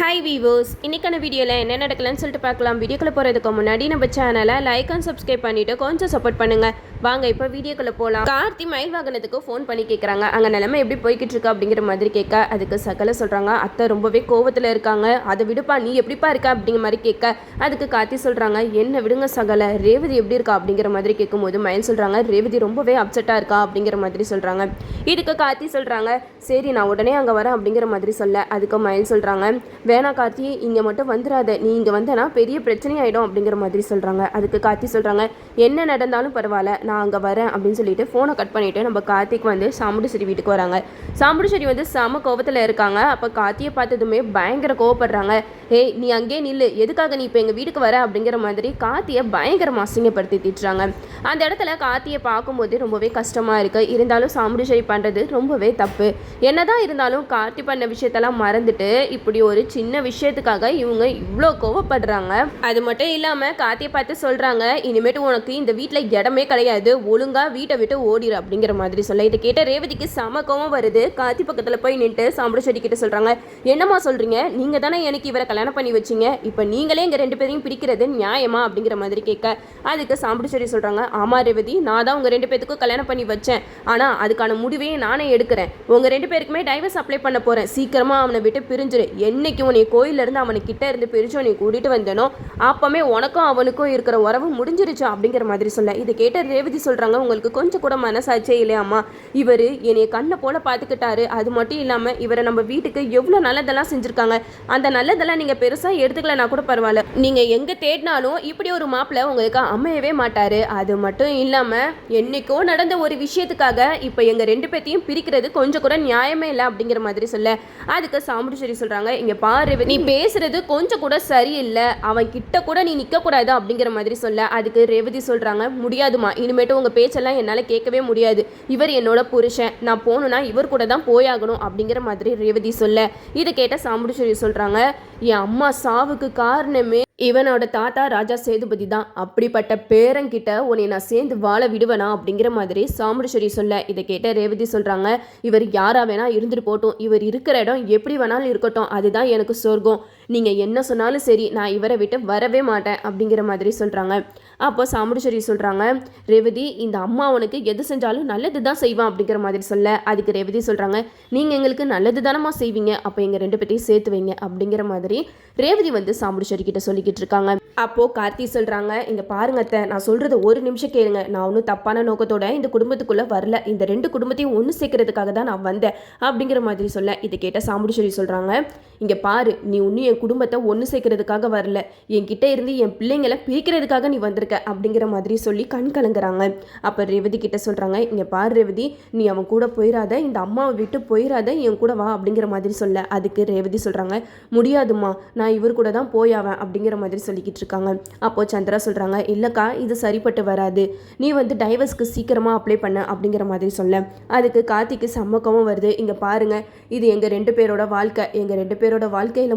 Hi வீவோஸ் இன்னைக்கான வீடியோவில் என்ன நடக்கலன்னு சொல்லிட்டு பார்க்கலாம். வீடியோக்குள்ளே போகிறதுக்கு முன்னாடி நம்ம சேனலை லைக் அண்ட் சப்ஸ்கிரைப் பண்ணிவிட்டு கொஞ்சம் சப்போர்ட் பண்ணுங்கள் வாங்க இப்போ வீடியோக்குள்ளே போகலாம் கார்த்தி மயில் வாகனத்துக்கு ஃபோன் பண்ணி கேட்குறாங்க அங்கே நிலைமை எப்படி போய்கிட்டு இருக்கா அப்படிங்கிற மாதிரி கேட்க அதுக்கு சகல சொல்கிறாங்க அத்தை ரொம்பவே கோவத்தில் இருக்காங்க. அதை விடுப்பா நீ எப்படிப்பா இருக்க? அப்படிங்கிற மாதிரி கேட்க அதுக்கு கார்த்தி சொல்கிறாங்க என்ன விடுங்க சகல. ரேவதி எப்படி இருக்கா? அப்படிங்கிற மாதிரி கேட்கும்போது மயில் சொல்கிறாங்க ரேவதி ரொம்பவே அப்செட்டாக இருக்கா? அப்படிங்கிற மாதிரி சொல்கிறாங்க இதுக்கு கார்த்தி சொல்கிறாங்க சரி நான் உடனே அங்கே வரேன் அப்படிங்கிற மாதிரி சொல்ல அதுக்கு மயில் சொல்கிறாங்க வேணா கார்த்தி இங்கே மட்டும் வந்துடாத நீ இங்கே வந்தனா பெரிய பிரச்சனையாயிடும் அப்படிங்கிற மாதிரி சொல்கிறாங்க அதுக்கு கார்த்தி சொல்கிறாங்க என்ன நடந்தாலும் பரவாயில்ல நான் அங்கே வரேன் அப்படின்னு சொல்லிட்டு ஃபோனை கட் பண்ணிவிட்டு நம்ம கார்த்திக் வந்து சாமுடிச்சேரி வீட்டுக்கு வராங்க. சாமுடிச்சேரி வந்து செம கோபத்தில் இருக்காங்க. அப்போ கார்த்தியை பார்த்ததுமே பயங்கர கோவப்படுறாங்க. ஏய் நீ அங்கேயே நில்லு. எதுக்காக நீ இப்போ எங்கள் வீட்டுக்கு வர? அப்படிங்கிற மாதிரி கார்த்தியை பயங்கரமாக அசிங்கப்படுத்தி திட்டுறாங்க அந்த இடத்துல கார்த்தியை பார்க்கும்போது ரொம்பவே கஷ்டமாக இருக்குது இருந்தாலும் சாமுடிச்சேரி பண்ணுறது ரொம்பவே தப்பு. என்னதான் இருந்தாலும் கார்த்தி பண்ண விஷயத்தெல்லாம் மறந்துட்டு இப்படி ஒரு சின்ன விஷயத்துக்காக இவங்க இவ்வளோ கோவப்படுறாங்க. அது மட்டும் இல்லாமல் காத்தியை பார்த்து சொல்கிறாங்க இனிமேட்டு உனக்கு இந்த வீட்டில் இடமே கிடையாது. ஒழுங்காக வீட்டை விட்டு ஓடிடு அப்படிங்கிற மாதிரி சொல்ல. இதை கேட்ட ரேவதிக்கு செம கோவம் வருது. காத்தி பக்கத்தில் போய் நின்று சாம்பிடு செடி கிட்ட சொல்கிறாங்க என்னம்மா சொல்கிறீங்க நீங்கள் தானே எனக்கு இவரை கல்யாணம் பண்ணி வச்சீங்க. இப்போ நீங்களே இங்கே ரெண்டு பேரையும் பிடிக்கிறது நியாயமா? அப்படிங்கிற மாதிரி கேட்க. அதுக்கு சாம்பிடு செடி சொல்கிறாங்க ஆமாம் ரேவதி நான் தான் உங்கள் ரெண்டு பேத்துக்கும் கல்யாணம் பண்ணி வச்சேன். ஆனால் அதுக்கான முடிவையும் நானே எடுக்கிறேன். உங்கள் ரெண்டு பேருக்குமே டைவர்ஸ் அப்ளை பண்ண போகிறேன் சீக்கிரமாக அவனை விட்டு பிரிஞ்சிரு. என்னைக்கு உன்னை கோயிலேருந்து அவனை இருந்து பிரித்து உன்னை கூட்டிகிட்டு வந்தனோ அப்போமே உனக்கும் அவனுக்கும் இருக்கிற உறவு முடிஞ்சிருச்சு அப்படிங்கிற மாதிரி சொல்ல. இதை கேட்ட ரேவதி சொல்கிறாங்க உங்களுக்கு கொஞ்சம் கூட மனசாச்சே இல்லையாம்மா. இவர் என்னை கண்ணை போல பார்த்துக்கிட்டாரு. அது மட்டும் இல்லாமல் இவரை நம்ம வீட்டுக்கு எவ்வளோ நல்லதெல்லாம் செஞ்சுருக்காங்க. அந்த நல்லதெல்லாம் நீங்கள் பெருசாக எடுத்துக்கலனா கூட பரவாயில்ல. நீங்கள் எங்கே தேடினாலும் இப்படி ஒரு மாப்பிள்ளை உங்களுக்கு அமையவே மாட்டார். அது மட்டும் இல்லாமல் என்னைக்கோ நடந்த ஒரு விஷயத்துக்காக இப்போ எங்கள் ரெண்டு பேர்த்தையும் பிரிக்கிறது கொஞ்சம் கூட நியாயமே இல்லை அப்படிங்கிற மாதிரி சொல்ல. அதுக்கு சாமுடிச்சேரி சொல்கிறாங்க இங்கே பா நீ பேசுறது கொஞ்சம் கூட சரியில்லை. அவன் கிட்ட கூட நீ நிற்கக்கூடாது அப்படிங்கிற மாதிரி சொல்ல. அதுக்கு ரேவதி சொல்கிறாங்க முடியாதுமா இனிமேட்டு உங்கள் பேச்செல்லாம் என்னால் கேட்கவே முடியாது. இவர் என்னோட புருஷன். நான் போகணுன்னா இவர் கூட தான் போயாகணும். அப்படிங்கிற மாதிரி ரேவதி சொல்ல. இதை கேட்ட சாமுடிச்சேரி சொல்கிறாங்க என் அம்மா சாவுக்கு காரணமே இவனோட தாத்தா ராஜா சேதுபதி தான். அப்படிப்பட்ட பேரங்கிட்ட உன்னை நான் சேர்ந்து வாழ விடுவேனா அப்படிங்கிற மாதிரி சாமுடிச்சேரி சொல்ல இதை கேட்ட ரேவதி சொல்கிறாங்க இவர் யாரா வேணா இருந்துட்டு போட்டோம் இவர் இருக்கிற இடம் எப்படி வேணாலும் இருக்கட்டும். அதுதான் எனக்கு சொர்க்கம். நீங்கள் என்ன சொன்னாலும் சரி நான் இவரை விட்டு வரவே மாட்டேன் அப்படிங்கிற மாதிரி சொல்கிறாங்க அப்போ சாமுடிச்சேரி சொல்கிறாங்க ரேவதி இந்த அம்மா அவனுக்கு எது செஞ்சாலும் நல்லது தான் செய்வான் அப்படிங்கிற மாதிரி சொல்ல அதுக்கு ரேவதி சொல்கிறாங்க நீங்கள் எங்களுக்கு நல்லது தானமா செய்வீங்க அப்போ எங்கள் ரெண்டு பேர்த்தையும் சேர்த்து வைங்க அப்படிங்கிற மாதிரி ரேவதி வந்து சாமுடிச்சேரி கிட்ட சொல்லிக்கிட்டு இருக்காங்க. அப்போது கார்த்தி சொல்கிறாங்க இங்கே பாருங்க அத்தை நான் சொல்கிறத ஒரு நிமிஷம் கேளுங்க. நான் ஒன்றும் தப்பான நோக்கத்தோட இந்த குடும்பத்துக்குள்ளே வரல. இந்த ரெண்டு குடும்பத்தையும் ஒன்று சேர்க்கறதுக்காக தான் நான் வந்தேன் அப்படிங்கிற மாதிரி சொல்ல இதை கேட்ட சாமுடிச்சேரி சொல்கிறாங்க இங்கே பாரு நீ இன்னும் என் குடும்பத்தை ஒன்று சேர்க்கறதுக்காக வரல. என்கிட்ட இருந்து என் பிள்ளைங்களை பிரிக்கிறதுக்காக நீ வந்திருக்க அப்படிங்கிற மாதிரி சொல்லி கண் கலங்குறாங்க. அப்போ ரேவதி கிட்ட சொல்கிறாங்க இங்கே பாரு ரேவதி நீ அவன் கூட போயிடாத இந்த அம்மாவை விட்டு போயிடாத என் கூட வா அப்படிங்கிற மாதிரி சொல்ல அதுக்கு ரேவதி சொல்கிறாங்க முடியாதும்மா நான் இவர் கூட தான் போயாவேன் அப்படிங்கிற மாதிரி சொல்லிக்கிட்டு இருக்காங்க. அப்போ சந்திரா சொல்கிறாங்க இல்லைக்கா இது சரிப்பட்டு வராது. நீ வந்து டைவர்ஸ்க்கு சீக்கிரமாக அப்ளை பண்ண அப்படிங்கிற மாதிரி சொல்ல. அதுக்கு கார்த்திக்கு சம்மக்கமும் வருது. இங்கே பாருங்க இது எங்கள் ரெண்டு பேரோட வாழ்க்கை. எங்கள் ரெண்டு பேரோட வாழ்க்கையில்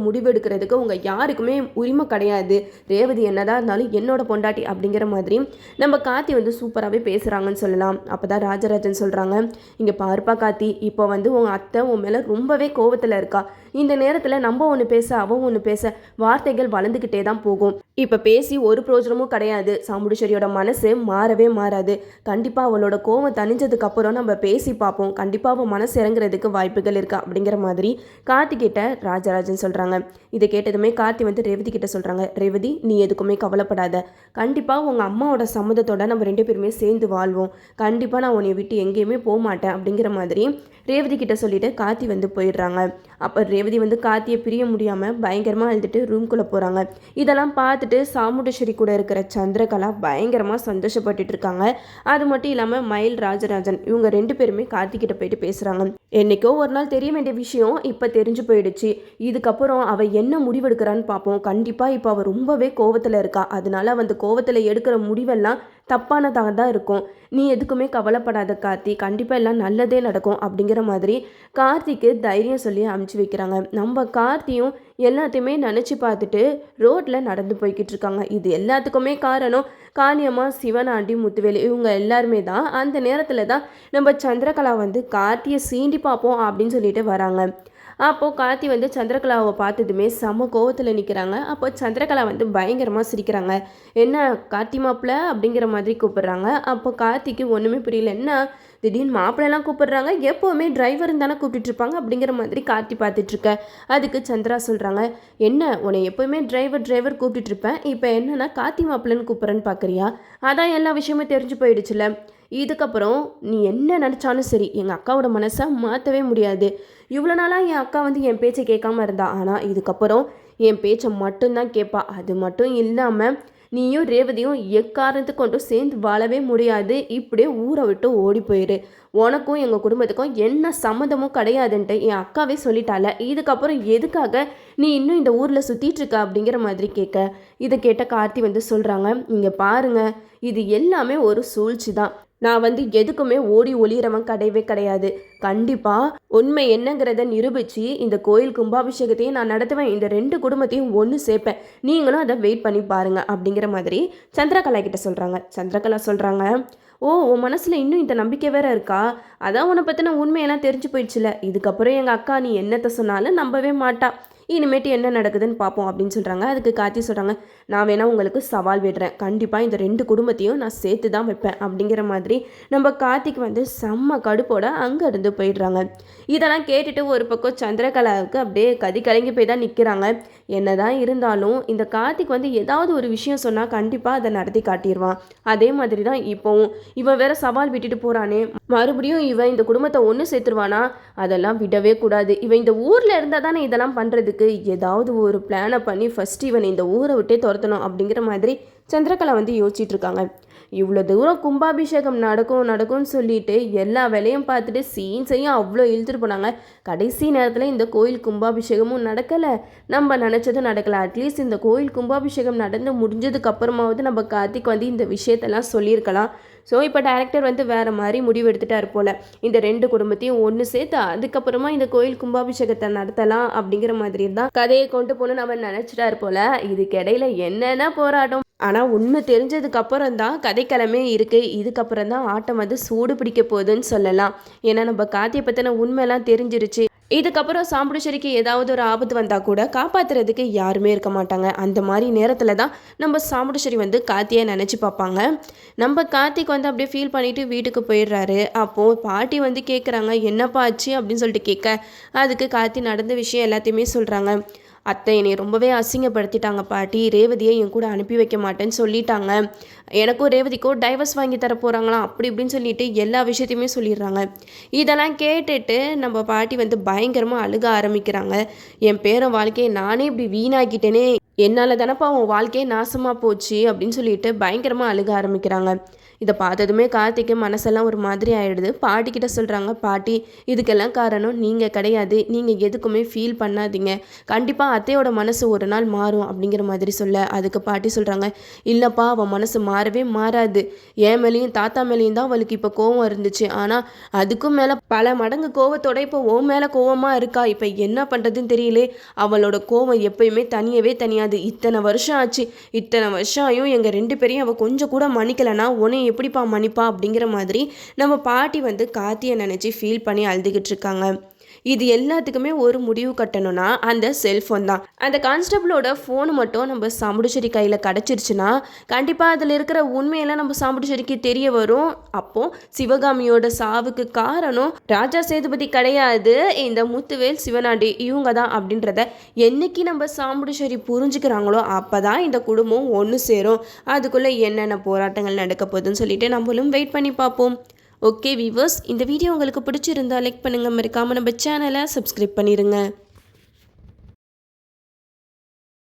முடிவெடுக்கிறதுக்கு உங்கள் யாருக்குமே உரிமை கிடையாது. ரேவதி என்னதான் இருந்தாலும் என்னோட பொண்டாட்டி அப்படிங்கிற மாதிரி நம்ம காத்தி வந்து சூப்பராகவே பேசுகிறாங்கன்னு சொல்லலாம். அப்போ தான் ராஜராஜன் சொல்கிறாங்க இங்கே பாருப்பா காத்தி இப்போ வந்து உங்கள் அத்தை உன் மேலே ரொம்பவே கோவத்தில் இருக்கா. இந்த நேரத்தில் நம்ம ஒன்று பேச அவன் ஒன்று பேச வார்த்தைகள் வளர்ந்துக்கிட்டே தான் போகும். இப்போ பேசி ஒரு பிரோஜனமும் கிடையாது. சாமுடிச்சேரியோட மனசு மாறவே மாறாது. கண்டிப்பாக அவளோட கோவம் தணிஞ்சதுக்கு அப்புறம் நம்ம பேசி பார்ப்போம். கண்டிப்பாக அவன் மனசு இறங்குறதுக்கு வாய்ப்புகள் இருக்கா? அப்படிங்கிற மாதிரி கார்த்தி கிட்ட ராஜராஜன் சொல்கிறாங்க இதை கேட்டதுமே கார்த்தி வந்து ரேவதி கிட்ட சொல்கிறாங்க ரேவதி நீ எதுக்குமே கவலைப்படாத. கண்டிப்பாக உங்கள் அம்மாவோட சம்மதத்தோட நம்ம ரெண்டு பேருமே சேர்ந்து வாழ்வோம். கண்டிப்பாக நான் உன்னை விட்டு எங்கேயுமே போக மாட்டேன் அப்படிங்கிற மாதிரி ரேவதி கிட்ட சொல்லிட்டு கார்த்தி வந்து போயிடுறாங்க. அப்போ ரேவதி வந்து கார்த்தியை பிரிய முடியாமல் பயங்கரமாக அழுதுட்டு ரூம்குள்ளே போகிறாங்க இதெல்லாம் பார்த்துட்டு சாமுண்டேஸ்வரி கூட இருக்கிற சந்திரகலா பயங்கரமாக சந்தோஷப்பட்டுட்டு இருக்காங்க. அது மட்டும் இல்லாமல் மயில் ராஜராஜன் இவங்க ரெண்டு பேருமே கார்த்திகிட்ட போயிட்டு பேசுகிறாங்க என்னைக்கோ ஒரு நாள் தெரிய வேண்டிய விஷயம் இப்போ தெரிஞ்சு போயிடுச்சு. இதுக்கப்புறம் அவள் என்ன முடிவெடுக்கிறான்னு பார்ப்போம் கண்டிப்பாக இப்போ அவள் ரொம்பவே கோவத்தில் இருக்கா. அதனால அந்த கோவத்தில் எடுக்கிற முடிவெல்லாம் தப்பானதாக தான் இருக்கும். நீ எதுக்குமே கவலைப்படாத கார்த்தி. கண்டிப்பாக எல்லாம் நல்லதே நடக்கும் அப்படிங்கிற மாதிரி கார்த்திக்கு தைரியம் சொல்லி அமுச்சு வைக்கிறாங்க. நம்ம கார்த்தியும் எல்லாத்தையுமே நினச்சி பார்த்துட்டு ரோட்டில் நடந்து போய்கிட்டு இருக்காங்க. இது எல்லாத்துக்குமே காரணம் காளியம்மா சிவனாண்டி முத்துவேலி. இவங்க எல்லாருமே தான் அந்த நேரத்தில் தான் நம்ம சந்திரகலா வந்து கார்த்தியை சீண்டி பார்ப்போம் அப்படின்னு சொல்லிட்டு வராங்க. அப்போது கார்த்தி வந்து சந்திரகலாவை பார்த்ததுமே செம கோவத்தில் நிற்கிறாங்க அப்போ சந்திரகலா வந்து பயங்கரமாக சிரிக்கிறாங்க. என்ன கார்த்தி மாப்பிள்ள அப்படிங்கிற மாதிரி கூப்பிடுறாங்க. அப்போ கார்த்திக்கு ஒன்றுமே புரியல. என்ன? திடீர்னு மாப்பிள்ளைலாம் கூப்பிடுறாங்க? எப்போவுமே டிரைவர் தானே கூப்பிட்டுட்ருப்பாங்க அப்படிங்கிற மாதிரி கார்த்தி பார்த்துட்ருக்க அதுக்கு சந்திரா சொல்கிறாங்க என்ன? உன்னை எப்போவுமே டிரைவர் டிரைவர் கூப்பிட்டுட்ருப்பேன் இப்போ என்னென்னா கார்த்தி மாப்பிள்ளைன்னு கூப்பிட்றேன்னு பார்க்குறியா அதான் எல்லா விஷயமும் தெரிஞ்சு போயிடுச்சுல இதுக்கப்புறம் நீ என்ன நினச்சாலும் சரி எங்கள் அக்காவோட மனசை மாற்றவே முடியாது. இவ்வளோ நாளாக என் அக்கா வந்து என் பேச்சை கேட்காம இருந்தா ஆனால் இதுக்கப்புறம் என் பேச்சை மட்டும்தான் கேட்பா. அது மட்டும் இல்லாமல் நீயும் ரேவதியும் எக்காரணத்து கொண்டும் சேர்ந்து வாழவே முடியாது. இப்படியே ஊரை விட்டு ஓடி போயிரு. உனக்கும் எங்கள் குடும்பத்துக்கும் என்ன சம்மந்தமும் கிடையாதுன்ட்டு என் அக்காவே சொல்லிட்டால இதுக்கப்புறம் எதுக்காக நீ இன்னும் இந்த ஊரில் சுற்றிட்டு இருக்க அப்படிங்கிற மாதிரி கேட்க. இதை கேட்ட கார்த்தி வந்து சொல்கிறாங்க இங்கே பாருங்க இது எல்லாமே ஒரு சூழ்ச்சி தான் நான் வந்து எதுக்குமே ஓடி ஒளிகிறவன் கிடையவே கிடையாது. கண்டிப்பாக உண்மை என்னங்கிறத நிரூபித்து இந்த கோயில் கும்பாபிஷேகத்தையும் நான் நடத்துவேன். இந்த ரெண்டு குடும்பத்தையும் ஒன்று சேர்ப்பேன். நீங்களும் அதை வெயிட் பண்ணி பாருங்க அப்படிங்கிற மாதிரி சந்திரகலா கிட்ட சொல்கிறாங்க சந்திரகலா சொல்கிறாங்க ஓ உன் மனசில் இன்னும் இந்த நம்பிக்கை வேற இருக்கா? அதான் உன்னை பற்றின உண்மையெல்லாம் தெரிஞ்சு போயிடுச்சுல. இதுக்கப்புறம் எங்கள் அக்கா நீ என்னத்தை சொன்னாலும் நம்பவே மாட்டா. இனிமேட்டு என்ன நடக்குதுன்னு பார்ப்போம் அப்படின்னு சொல்கிறாங்க அதுக்கு காத்தி சொல்கிறாங்க நான் வேணால் உங்களுக்கு சவால் விடுறேன். கண்டிப்பாக இந்த ரெண்டு குடும்பத்தையும் நான் சேர்த்து தான் வைப்பேன். அப்படிங்கிற மாதிரி நம்ம கார்த்திக் வந்து செம்ம கடுப்போட அங்கே இருந்து போயிடுறாங்க. இதெல்லாம் கேட்டுட்டு ஒரு பக்கம் சந்திரகலாவுக்கு அப்படியே கதி கலங்கி போய் தான் நிற்கிறாங்க என்னதான் இருந்தாலும் இந்த கார்த்திக் வந்து ஏதாவது ஒரு விஷயம் சொன்னால் கண்டிப்பாக அதை நடத்தி காட்டிடுவான். அதே மாதிரி தான் இப்போவும். இவன் வேற சவால் விட்டுட்டு போகிறானே மறுபடியும் இவன் இந்த குடும்பத்தை ஒன்று சேர்த்துருவானா? அதெல்லாம் விடவே கூடாது. இவன் இந்த ஊரில் இருந்தால் தானே இதெல்லாம் பண்ணுறதுக்கு ஏதாவது ஒரு பிளானை பண்ணி ஃபஸ்ட் இவன் இந்த ஊரை விட்டே துரத்தணும் அப்படிங்கிற மாதிரி சந்திரகலா வந்து யோசிச்சுட்டு இருக்காங்க இவ்வளோ தூரம் கும்பாபிஷேகம் நடக்கும் நடக்கும்னு சொல்லிட்டு எல்லா வேலையும் பார்த்துட்டு சீன்ஸையும் அவ்வளோ இழுத்துட்டு போனாங்க. கடைசி நேரத்தில் இந்த கோயில் கும்பாபிஷேகமும் நடக்கலை. நம்ம நினச்சதும் நடக்கலை. அட்லீஸ்ட் இந்த கோயில் கும்பாபிஷேகம் நடந்து முடிஞ்சதுக்கு அப்புறமாவது நம்ம கார்த்திக் வந்து இந்த விஷயத்தெல்லாம் சொல்லியிருக்கலாம். ஸோ இப்போ டேரக்டர் வந்து வேறு மாதிரி முடிவு எடுத்துட்டார் போல். இந்த ரெண்டு குடும்பத்தையும் ஒன்று சேர்த்து அதுக்கப்புறமா இந்த கோயில் கும்பாபிஷேகத்தை நடத்தலாம் அப்படிங்கிற மாதிரி தான் கதையை கொண்டு போகணும்னு அவர் நினச்சிட்டார் போல். இதுக்கிடையில் என்னென்ன போராட்டம்? ஆனால் உண்மை தெரிஞ்சதுக்கு அப்புறம் தான் கதைக்கிழமே இருக்குது இதுக்கப்புறம் தான் ஆட்டம் வந்து சூடு பிடிக்க போகுதுன்னு சொல்லலாம். ஏன்னா நம்ம காத்தியை பற்றின உண்மையெல்லாம் தெரிஞ்சிருச்சு. இதுக்கப்புறம் சாம்புடிச்சேரிக்கு ஏதாவது ஒரு ஆபத்து வந்தால் கூட காப்பாற்றுறதுக்கு யாருமே இருக்க மாட்டாங்க. அந்த மாதிரி நேரத்தில் தான் நம்ம சாம்புடிச்சேரி வந்து காத்தியை நினச்சி பார்ப்பாங்க. நம்ம கார்த்திக் வந்து அப்படியே ஃபீல் பண்ணிவிட்டு வீட்டுக்கு போயிடுறாரு. அப்போது பாட்டி வந்து கேட்குறாங்க என்னப்பா ஆச்சு? அப்படின்னு சொல்லிட்டு கேட்க அதுக்கு கார்த்தி நடந்த விஷயம் எல்லாத்தையுமே சொல்கிறாங்க அத்தை என்னை ரொம்பவே அசிங்கப்படுத்திட்டாங்க பாட்டி. ரேவதியை என் கூட அனுப்பி வைக்க மாட்டேன்னு சொல்லிட்டாங்க. எனக்கும் ரேவதிக்கும் டைவர்ஸ் வாங்கி தர போகிறாங்களாம் அப்படி இப்படின்னு சொல்லிட்டு எல்லா விஷயத்தையுமே சொல்லிடுறாங்க. இதெல்லாம் கேட்டுட்டு நம்ம பாட்டி வந்து பயங்கரமாக அழுக ஆரம்பிக்கிறாங்க. என் பேரன் வாழ்க்கையை நானே இப்படி வீணாக்கிட்டேனே. என்னால் தானப்பா உன் வாழ்க்கையே நாசமாக போச்சு அப்படின்னு சொல்லிட்டு பயங்கரமாக அழுக ஆரம்பிக்கிறாங்க. இதை பார்த்ததுமே கார்த்திக்கு மனசெல்லாம் ஒரு மாதிரி ஆயிடுது. பாட்டிக்கிட்ட சொல்கிறாங்க பாட்டி இதுக்கெல்லாம் காரணம் நீங்கள் கிடையாது. நீங்கள் எதுக்குமே ஃபீல் பண்ணாதீங்க. கண்டிப்பாக அத்தையோட மனசு ஒரு நாள் மாறும் அப்படிங்கிற மாதிரி சொல்ல அதுக்கு பாட்டி சொல்கிறாங்க இல்லைப்பா அவள் மனசு மாறவே மாறாது. என் மேலேயும் தாத்தா மேலேயும் தான் அவளுக்கு இப்போ கோவம் இருந்துச்சு. ஆனால் அதுக்கும் மேலே பல மடங்கு கோவத்தோட இப்போ ஓ மேலே கோவமாக இருக்கா? இப்போ என்ன பண்ணுறதுன்னு தெரியலே. அவளோட கோவம் எப்பயுமே தனியவே தனியாது. இத்தனை வருஷம் ஆச்சு. இத்தனை வருஷம் ஆயும் எங்கள் ரெண்டு பேரையும் அவள் கொஞ்சம் கூட மன்னிக்கலைன்னா உன்னை எப்படிப்பா மன்னிப்பா அப்படிங்கிற மாதிரி நம்ம பாட்டி வந்து கார்த்தியை நினச்சி ஃபீல் பண்ணி அழுதுகிட்டு இருக்காங்க. இது எல்லாத்துக்குமே ஒரு முடிவு கட்டணும்னா அந்த செல்ஃபோன் தான். அந்த கான்ஸ்டபிளோட ஃபோனு மட்டும் நம்ம சாமுடிச்சேரி கையில் கிடச்சிருச்சுன்னா கண்டிப்பாக அதில் இருக்கிற உண்மையெல்லாம் நம்ம சாமுடிச்சேரிக்கு தெரிய வரும். அப்போ சிவகாமியோட சாவுக்கு காரணம் ராஜா சேதுபதி கிடையாது. இந்த முத்துவேல் சிவனாண்டி இவங்க தான் அப்படின்றத என்னைக்கு நம்ம சாமுடிச்சேரி புரிஞ்சுக்கிறாங்களோ அப்போ தான் இந்த குடும்பம் ஒன்று சேரும். அதுக்குள்ளே என்னென்ன போராட்டங்கள் நடக்க போகுதுன்னு சொல்லிட்டு நம்மளும் வெயிட் பண்ணி பார்ப்போம். ஓகே வீவர்ஸ் இந்த வீடியோ உங்களுக்கு பிடிச்சிருந்தா லைக் பண்ணுங்கள் மறக்காமல் நம்ம சேனலை சப்ஸ்கிரைப் பண்ணிடுங்க